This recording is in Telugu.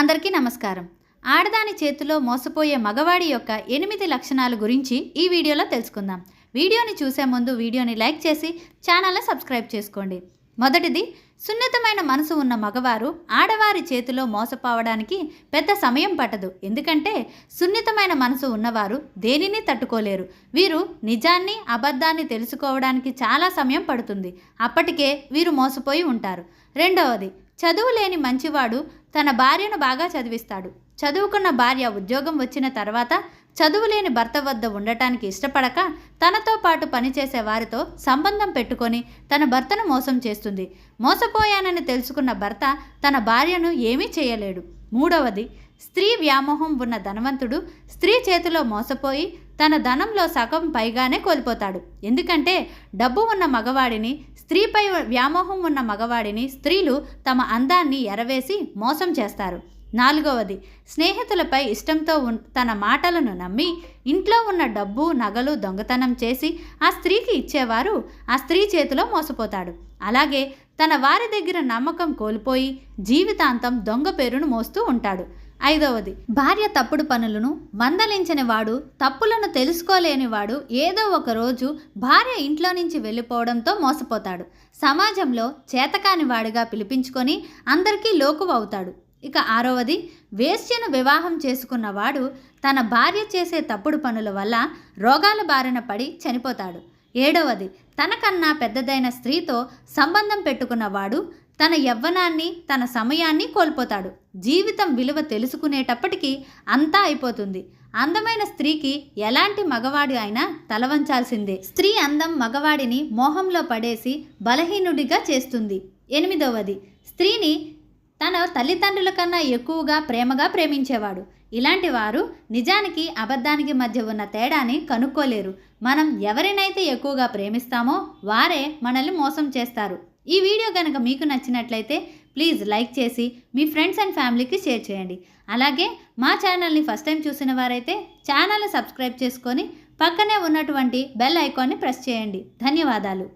అందరికీ నమస్కారం. ఆడదాని చేతిలో మోసపోయే మగవాడి యొక్క ఎనిమిది లక్షణాల గురించి ఈ వీడియోలో తెలుసుకుందాం. వీడియోని చూసే ముందు వీడియోని లైక్ చేసి ఛానల్ని సబ్స్క్రైబ్ చేసుకోండి. మొదటిది సున్నితమైన మనసు ఉన్న మగవారు ఆడవారి చేతిలో మోసపోవడానికి పెద్ద సమయం పట్టదు. ఎందుకంటే సున్నితమైన మనసు ఉన్నవారు దేనిని తట్టుకోలేరు. వీరు నిజాన్ని అబద్ధాన్ని తెలుసుకోవడానికి చాలా సమయం పడుతుంది. అప్పటికే వీరు మోసపోయి ఉంటారు. రెండవది చదువు లేని మంచివాడు తన భార్యను బాగా చదివిస్తాడు. చదువుకున్న భార్య ఉద్యోగం వచ్చిన తర్వాత చదువు లేని భర్త వద్ద ఉండటానికి ఇష్టపడక తనతో పాటు పనిచేసే వారితో సంబంధం పెట్టుకొని తన భర్తను మోసం చేస్తుంది. మోసపోయానని తెలుసుకున్న భర్త తన భార్యను ఏమీ చేయలేడు. మూడవది స్త్రీ వ్యామోహం ఉన్న ధనవంతుడు స్త్రీ చేతిలో మోసపోయి తన ధనంలో సగం పైగానే కోల్పోతాడు. ఎందుకంటే డబ్బు ఉన్న మగవాడిని స్త్రీపై వ్యామోహం ఉన్న మగవాడిని స్త్రీలు తమ అందాన్ని ఎరవేసి మోసం చేస్తారు. నాలుగవది స్నేహితులపై ఇష్టంతో ఉన్ తన మాటలను నమ్మి ఇంట్లో ఉన్న డబ్బు నగలు దొంగతనం చేసి ఆ స్త్రీకి ఇచ్చేవారు ఆ స్త్రీ చేతిలో మోసపోతాడు. అలాగే తన వారి దగ్గర నమ్మకం కోల్పోయి జీవితాంతం దొంగ పేరును మోస్తూ ఉంటాడు. ఐదవది. భార్య తప్పుడు పనులను మందలించని వాడు తప్పులను తెలుసుకోలేని వాడు ఏదో ఒక రోజు భార్య ఇంట్లో నుంచి వెళ్ళిపోవడంతో మోసపోతాడు. సమాజంలో చేతకాని వాడిగా పిలిపించుకొని అందరికీ లోకువ అవుతాడు. ఇక ఆరవది వేశ్యను వివాహం చేసుకున్నవాడు తన భార్య చేసే తప్పుడు పనుల వల్ల రోగాల బారిన పడి చనిపోతాడు. ఏడవది తనకన్నా పెద్దదైన స్త్రీతో సంబంధం పెట్టుకున్నవాడు తన యవ్వనాన్ని తన సమయాన్ని కోల్పోతాడు. జీవితం విలువ తెలుసుకునేటప్పటికీ అంతా అయిపోతుంది. అందమైన స్త్రీకి ఎలాంటి మగవాడి అయినా తలవంచాల్సిందే. స్త్రీ అందం మగవాడిని మోహంలో పడేసి బలహీనుడిగా చేస్తుంది. ఎనిమిదవది స్త్రీని తన తల్లిదండ్రుల కన్నా ఎక్కువగా ప్రేమగా ప్రేమించేవాడు. ఇలాంటి వారు నిజానికి అబద్ధానికి మధ్య ఉన్న తేడాని కనుక్కోలేరు. మనం ఎవరినైతే ఎక్కువగా ప్రేమిస్తామో వారే మనల్ని మోసం చేస్తారు. ఈ వీడియో కనుక మీకు నచ్చినట్లయితే ప్లీజ్ లైక్ చేసి మీ ఫ్రెండ్స్ అండ్ ఫ్యామిలీకి షేర్ చేయండి. అలాగే మా ఛానల్ని ఫస్ట్ టైం చూసిన వారైతే ఛానల్ని సబ్స్క్రైబ్ చేసుకొని పక్కనే ఉన్నటువంటి బెల్ ఐకాన్ని ప్రెస్ చేయండి. ధన్యవాదాలు.